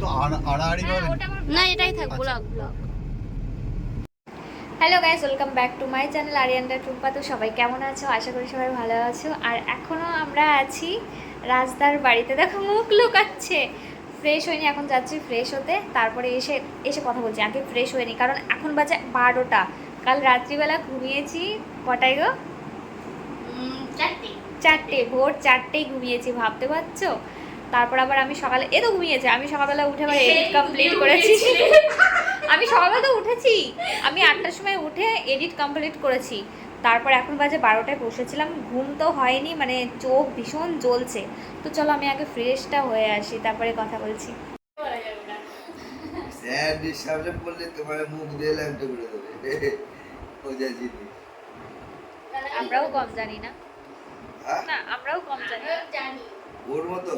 তো আড়াআড়ি ভাবে না এটাই থাক। Vlog vlog hello guys welcome back to my channel আরিয়ান্ডা Tumpa তো সবাই কেমন আছো? আশা করি সবাই ভালো আছো। আর এখনও আমরা আছি রাজদার বাড়িতে। দেখো মুখ লুকাচ্ছে। ফ্রেশ হয়নি এখন যাচ্ছি ফ্রেশ হতে। তারপরে এসে এসে কথা বলছি। আগে ফ্রেশ হয়নি কারণ এখন বাজে বারোটা। কাল রাত্রিবেলা ঘুমিয়েছি। কটায় গো? চারটে। চারটে ভোর চারটেই ঘুমিয়েছি ভাবতে পারছ? তারপর আবার আমি সকালে এ তো ঘুমিয়েছে আমি সকালবেলা উঠে আবার এডিট কমপ্লিট করেছি। আমি সকালবেলা তো উঠেছি। আমি আটটার সময় উঠে এডিট কমপ্লিট করেছি। তারপর এখন বাজে বারোটায় বসেছিলাম ঘুম তো হয়নি মানে চোখ ভীষণ জ্বলছে। তো চলো আমি আগে ফ্রেশটা হয়ে আসি তারপরে কথা বলছি। সামনে পড়লে তোমার মুখ দিয়ে ল্যাম্পটা করে দেবে। ও জিনিস। আমরাও কম জানি না। হ্যাঁ? না আমরাও কম জানি জানি। ওর মতো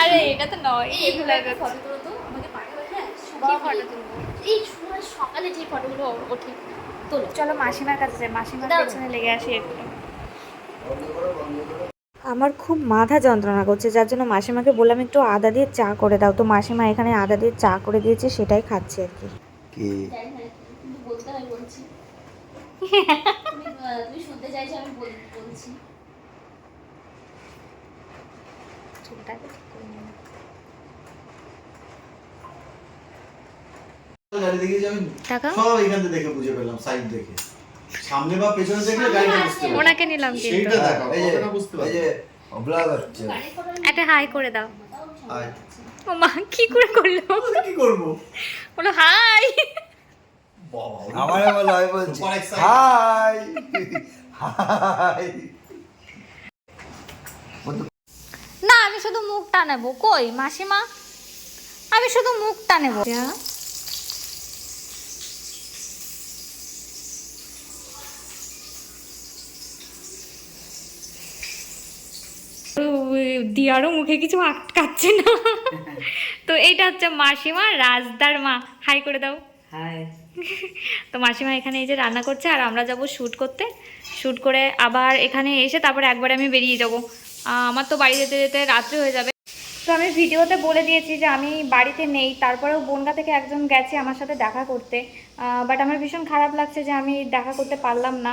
আরে এটা তো নয়। ফটো তোলো তো আমাকে পাঠাবে হ্যাঁ? ফটো তুলবো? এই সময় সকালে যে ফটোগুলো ওঠে তোলো। চলো মাসিমার কাছে যাই। মাসিমার পেছনে লেগে আসি একটু। বন্ধ করো বন্ধ করো আমার খুব মাথা যন্ত্রণা করছে যার জন্য মাসিমাকে বললাম একটু আদা দিয়ে চা করে দাও। তো মাসিমা এখানে আদা দিয়ে চা করে দিয়েছে সেটাই খাচ্ছে আর কি। কি জানি না কিন্তু বলতে হয় বলছি তুমি শুনতে চাইছো আমি বলছি। চুলটাকে ঠিক করে নিই। গাড়ি দেখে যাবেন সব এখান থেকে দেখে বুঝে পেলাম সাইড দেখে। সামনে বা পেছনে দেখলে গাড়িটা বুঝতে পারবে। ওনাকে নিলাম কিন্তু সেইটা দেখাও এই যে কতটা বুঝতে এই যে ব্লগ হচ্ছে। একটা হাই করে দাও। মা কি করে করল? কি করব? বলো হাই। আমার বলো আমি বলছি হাই হাই না আমি শুধু মুখটা নেব। কই মাসিমা? আমি শুধু মুখটা নেব। দিয়ারও মুখে কিছু আটকাচ্ছে না। তো এইটা হচ্ছে মাসিমা রাজদার মা। হাই করে দাও। তো মাসিমা এখানে এই যে রান্না করছে আর আমরা যাব শ্যুট করতে। শ্যুট করে আবার এখানে এসে তারপরে একবার আমি বেরিয়ে যাব। আমার তো বাড়ি যেতে যেতে রাত্রি হয়ে যাবে। তো আমি ভিডিওতে বলে দিয়েছি যে আমি বাড়িতে নেই, তারপরেও বনগা থেকে একজন গেছে আমার সাথে দেখা করতে। বাট আমার ভীষণ খারাপ লাগছে যে আমি দেখা করতে পারলাম না।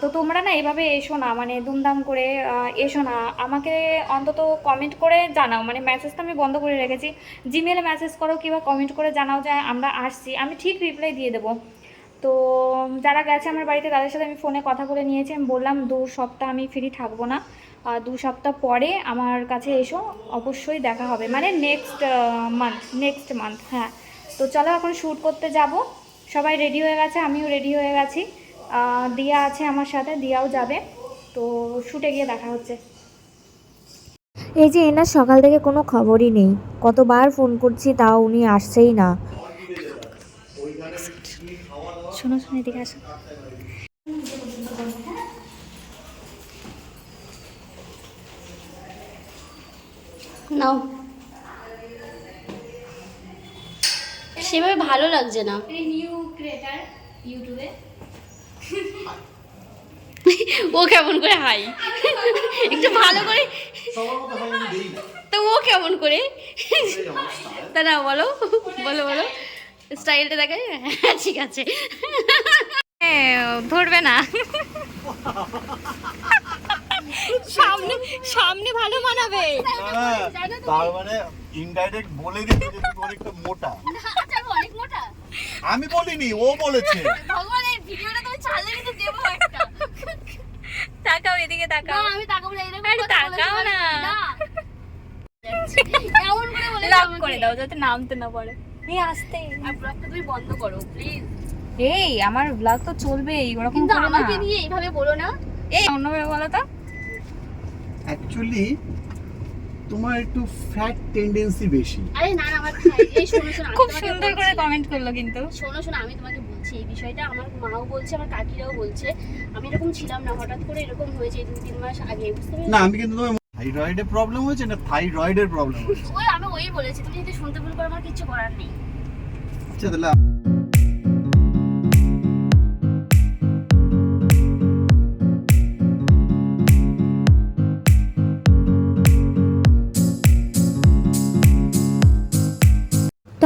তো তোমরা না এভাবে এসো না মানে দুমদাম করে এসো না। আমাকে অন্তত কমেন্ট করে জানাও মানে মেসেজ তো আমি বন্ধ করে রেখেছি। জিমেলে মেসেজ করো কিংবা কমেন্ট করে জানাও যে আমরা আসছি। আমি ঠিক রিপ্লাই দিয়ে দেবো। তো যারা গেছে আমার বাড়িতে, তাদের সাথে আমি ফোনে কথা বলে নিয়েছি। আমি বললাম, দু সপ্তাহ আমি ফ্রি থাকব না। দু সপ্তাহ পরে আমার কাছে এসো অবশ্যই দেখা হবে। মানে নেক্সট মান্থ নেক্সট মান্থ হ্যাঁ। তো চলো এখন শ্যুট করতে যাব। সবাই রেডি হয়ে গেছে? আমিও রেডি হয়ে গেছি। দিয়া আছে আমার সাথে দিয়াও যাবে। তো শ্যুটে গিয়ে দেখা হচ্ছে। এই যে এনার সকাল থেকে কোনো খবরই নেই। কতবার ফোন করছি তাও উনি আসছেই না। শোনো শোনো এদিকে আসো। নাও। সেভাবে ভালো লাগছে না। নিউ ক্রিয়েটার ইউটিউবে ও কেমন করে হাই। একটু ভালো করে। সবার মতো হয় আমি দেই না। তো ও কেমন করে। অবস্থা দাদা বলো। বলো বলো। স্টাইলটা দেখে হ্যাঁ ঠিক আছে। ধরবে না। সামনে সামনে ভালো মানাবে। তার মানে ইনডাইরেক্ট বলে দিতে যে তুমি অনেকটা মোটা। আচ্ছা, আমি অনেক মোটা। আমি বলিনি ও বলেছে। ভগবান এই ভিডিওটা তুমি ছাড়লে কিন্তু দেবো একটা। তাকাও এদিকে না তাকাও আমি তাকাবো না এরকম আরে তাকাও না। এমন করে বলে লক করে দাও যাতে নামতে না পারে। এই আসতে। ব্লগটা তুমি বন্ধ করো প্লিজ এই আমার ব্লগ তো চলবেই ওরকম কিন্তু করো না। আমাকে নিয়ে এইভাবে বলো না। এই অন্যভাবে বলো তো। অ্যাকচুয়ালি তোমার একটু ফ্যাট টেন্ডেন্সি বেশি। আরে না না আমার এই শোনো শোনো খুব সুন্দর করে কমেন্ট করল কিন্তু। শোনো শোনো আমি তোমাকে বলছি এই বিষয়টা আমার মাও বলছে আমার কাকিরাও বলছে। আমি এরকম ছিলাম না হঠাৎ করে এরকম হয়েছে এই দুই তিন মাস আগে বুঝতে পেরেছ? না আমি কিন্তু তোমার থাইরয়েডের প্রবলেম হয়েছে না থাইরয়েডের প্রবলেম হয়েছে? ওই আমি ওই বলেছি তুমি যদি শুনতে ভুল করো আমার কিছু করার নেই। আচ্ছা তাহলে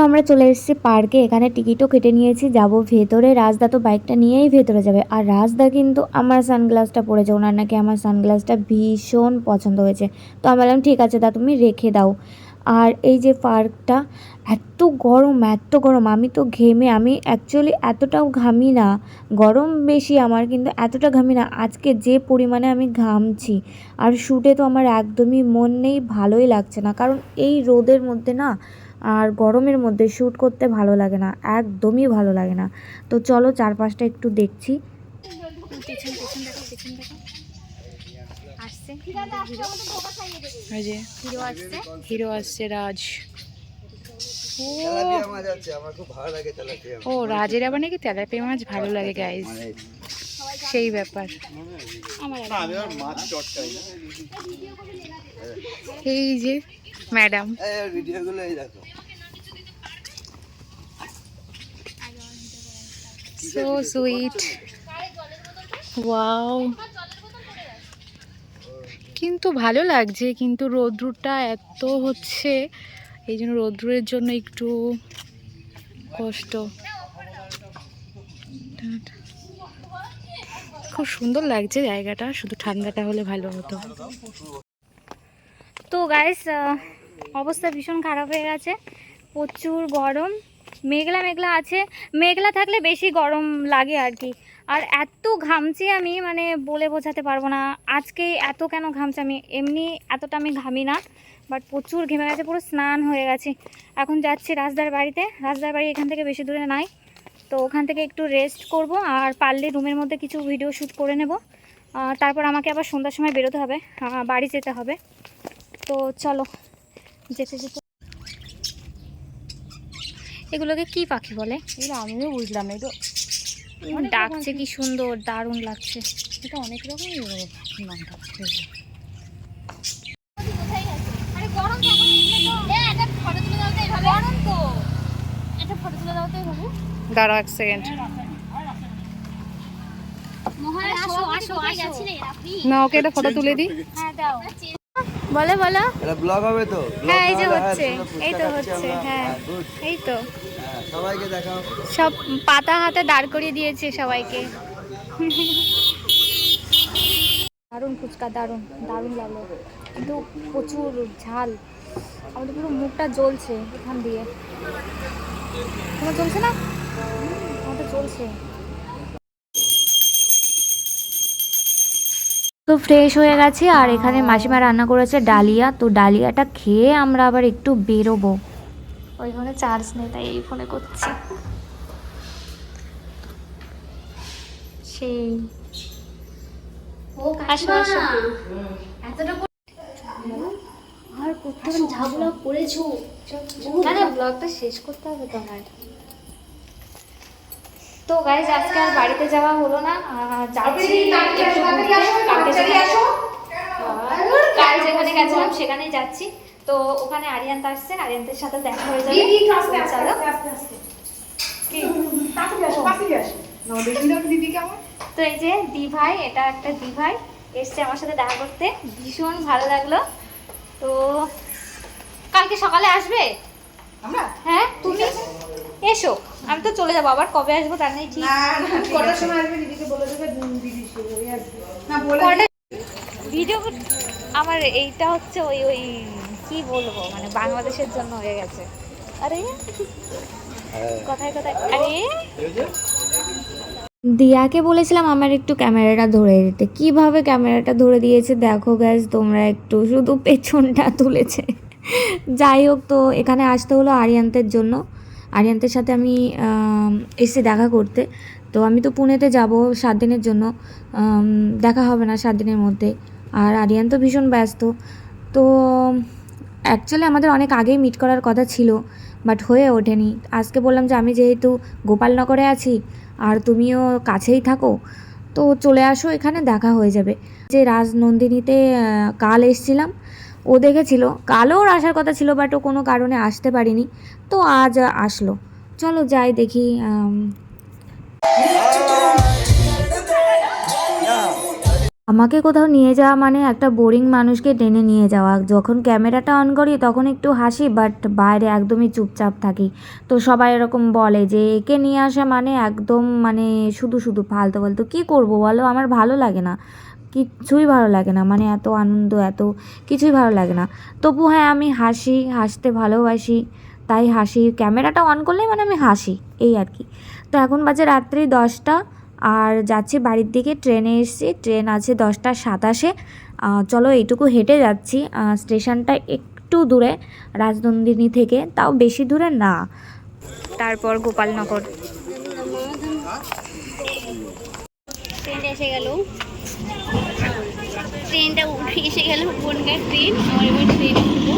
আমরা চলে এসেছি পার্কে। এখানে টিকিটও কেটে নিয়েছি। যাব ভেতরে। রাজদা তো বাইকটা নিয়েই ভেতরে যাবে। আর রাজদা কিন্তু আমার সানগ্লাসটা পরেছে। ওনার নাকি আমার সানগ্লাসটা ভীষণ পছন্দ হয়েছে। তো আমি বললাম, ঠিক আছে দা, তুমি রেখে দাও। আর এই যে পার্কটা, এত গরম এত গরম। আমি তো ঘেমে, আমি অ্যাকচুয়ালি এতটাও ঘামি না। গরম বেশি আমার, কিন্তু এতটা ঘামি না। আজকে যে পরিমাণে আমি ঘামছি, আর শ্যুটে তো আমার একদমই মন নেই, ভালোই লাগছে না। কারণ এই রোদের মধ্যে না আর গরমের মধ্যে শ্যুট করতে ভালো লাগে না একদমই ভালো লাগে না। তো চলো চারপাশটা একটু দেখছি। পেছন পেছন দেখো পেছন দেখো। আসছে। এই যে হিরো আসছে। রাজ। ও। তেলাপিয়া মাছ আছে আমার খুব ভালো লাগে তেলাপিয়া মাছ। ও রাজের আবার নাকি তেলাপিয়া মাছ ভালো লাগে গাইজ সেই ব্যাপার। এই যে, ম্যাডাম। সো সুইট ওয়াও কিন্তু ভালো লাগছে, কিন্তু রৌদ্রটা এত হচ্ছে, এই জন্য রৌদ্রের জন্য একটু কষ্ট। খুব সুন্দর লাগছে জায়গাটা, শুধু ঠান্ডাটা হলে ভালো হতো। তো গাইস অবস্থা ভীষণ খারাপ হয়ে গেছে। প্রচুর গরম, মেঘলা মেঘলা আছে। মেঘলা থাকলে বেশি গরম লাগে আর কি। আর এত ঘামছি আমি মানে বলে বোঝাতে পারব না। আজকে এত কেন ঘামছি আমি? এমনি এতটা আমি ঘামি না বাট প্রচুর ঘেমে গেছে, পুরো স্নান হয়ে গেছে। এখন যাচ্ছি রাজদার বাড়িতে। রাজদার বাড়ি এখান থেকে বেশি দূরে নাই। তো ওখান থেকে একটু রেস্ট করব আর পারলে রুমের মধ্যে কিছু ভিডিও শ্যুট করে নেব। আর তারপর আমাকে আবার সন্ধ্যার সময় বেরোতে হবে বাড়ি যেতে হবে। তো চলো যেতে যেতে। এগুলোকে কি পাখি বলে? এটা আমিও বুঝলাম তো ডাকছে কি সুন্দর দারুণ লাগছে। এটা অনেক রকমই নাম থাকছে দাঁড়া এক সেকেন্ড না ওকে একটা ফটো তুলে দিই। বলো বলো। এটা ব্লগ হবে তো? হ্যাঁ এই যে হচ্ছে। এই তো হচ্ছে হ্যাঁ এই তো। হ্যাঁ, সবাইকে দেখাও। সব পাতা হাতে দাঁড় করিয়ে দিয়েছে সবাইকে। দারুণ ফুচকা দারুণ দারুণ লাগল। কিন্তু প্রচুর ঝাল। আমাদের পুরো মুখটা জ্বলছে এখান দিয়ে। তোমার জ্বলছে না? আমাদের তো ফ্রেশ হয়ে গেছি আর এখানে মাসিমা রান্না করেছে ডালিয়া। তো ডালিয়াটা খেয়ে আমরা আবার একটু বেরোবো। ওই ফোনে চার্জ নেই তাই এই ফোনে করছি। সেই। আসো আসো আর ঝাবলা করেছ। ব্লগটা শেষ করতে হবে তো আমার। তো গাইজ আজকে আর বাড়িতে যাওয়া হলো না যাচ্ছি কাল যেখানে গেছিলাম সেখানেই যাচ্ছি। তো ওখানে আরিয়ান্ত আসছে আরিয়ান্তের সাথে দেখা হয়ে যাবে। চলো। তো এই যে দি ভাই এটা একটা দি ভাই এসছে আমার সাথে দেখা করতে। ভীষণ ভালো লাগল। তো কালকে সকালে আসবে? হ্যাঁ তুমি? এসো আমি তো চলে যাব আবার কবে আসব তার নেই ঠিক কটার সময় আসবে দিদিকে বলে দেবে কটা- ভিডিও আমার এইটা হচ্ছে ওই ওই কি বলব মানে বাংলাদেশের জন্য হয়ে গেছে। আরে কথায় কথায় আরে। দিয়াকে বলেছিলাম আমার একটু ক্যামেরাটা ধরে দিতে। কীভাবে ক্যামেরাটা ধরে দিয়েছে দেখো গ্যাস তোমরা একটু শুধু পেছনটা তুলেছে। যাই হোক তো এখানে আসতে হলো আরিয়ান্তের জন্য। আরিয়ান্তের সাথে আমি এসে দেখা করতে। তো আমি তো পুনেতে যাব সাত দিনের জন্য। দেখা হবে না সাত দিনের মধ্যে। আর আরিয়ান তো ভীষণ ব্যস্ত। তো অ্যাকচুয়ালি আমাদের অনেক আগেই মিট করার কথা ছিল বাট হয়ে ওঠেনি। আজকে বললাম যে আমি যেহেতু গোপালনগরে আছি, আর তুমিও কাছেই থাকো, তো চলে আসো, এখানে দেখা হয়ে যাবে। যে রাজনন্দিনীতে কাল এসছিলাম ও দেখেছিল। কালও ওর আসার কথা ছিল বাট ও কোনো কারণে আসতে পারিনি। তো আজ আসলো। চলো যাই দেখি আমাকে কোথাও নিয়ে যাওয়া মানে একটা বোরিং মানুষকে টেনে নিয়ে যাওয়া। যখন ক্যামেরাটা অন করি তখন একটু হাসি বাট বাইরে একদমই চুপচাপ থাকি। তো সবাই এরকম বলে যে, একে নিয়ে আসা মানে একদম মানে শুধু শুধু ফালতু ফালতু। কী করব বলো? আমার ভালো লাগে না। কিচ্ছুই ভালো লাগে না। মানে এত আনন্দ, এত কিছুই ভালো লাগে না। তবু হ্যাঁ আমি হাসি, হাসতে ভালোবাসি। তাই হাসি, ক্যামেরাটা অন করলেই মানে আমি হাসি, এই আর কি। তো এখন বাজে রাত্রি দশটা, আর যাচ্ছি বাড়ির দিকে, ট্রেনে এসেছি। ট্রেন আছে দশটা সাতাশে। চলো এইটুকু হেঁটে যাচ্ছি। স্টেশনটা একটু দূরে, রাজনন্দিনী থেকে। তাও বেশি দূরে না। তারপর গোপালনগর। ট্রেনটা এসে গেল। ট্রেনটা উঠে এসে গেল বনগাঁ ট্রেন আমার এবার ট্রেনে উঠবো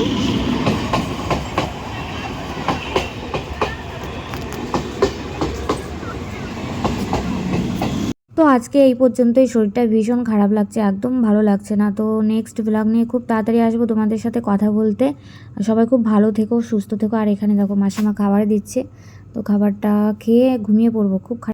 তো আজকে এই পর্যন্তই, শরীরটা ভীষণ খারাপ লাগছে, একদম ভালো লাগছে না। তো নেক্সট ব্লগ নিয়ে খুব তাড়াতাড়ি আসব তোমাদের সাথে কথা বলতে। সবাই খুব ভালো থেকো, সুস্থ থেকো। আর এখানে দেখো মাসিমা খাবার দিচ্ছে, তো খাবারটা খেয়ে ঘুমিয়ে পড়ব, খুব